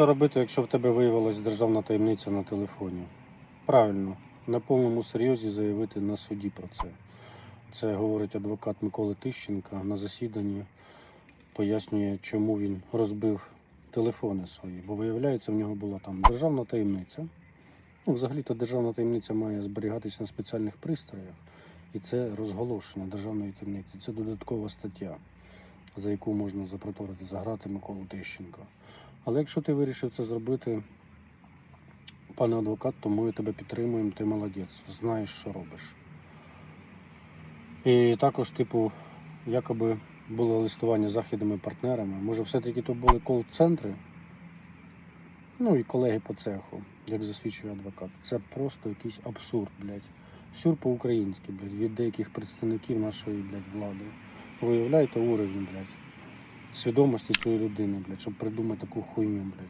що робити, якщо в тебе виявилась державна таємниця на телефоні? Правильно, на повному серйозі заявити на суді про це. Це говорить адвокат Миколи Тищенка на засіданні, пояснює, чому він розбив телефони свої. Бо виявляється, в нього була там державна таємниця. Ну, взагалі-то державна таємниця має зберігатися на спеціальних пристроях, і це розголошення державної таємниці. Це додаткова стаття, за яку можна запроторити, заграти Миколу Тищенка. Але якщо ти вирішив це зробити, пане адвокат, то ми тебе підтримуємо, ти молодець, знаєш, що робиш. І також, типу, якоби було листування з західними партнерами. Може, все-таки то були кол-центри? Ну і колеги по цеху, як засвідчує адвокат. Це просто якийсь абсурд, блядь. Сюр по-українськи, блядь, від деяких представників нашої, блядь, влади. Виявляєте уровень, блядь, свідомості цієї людини, блядь, щоб придумати таку хуйню, блядь.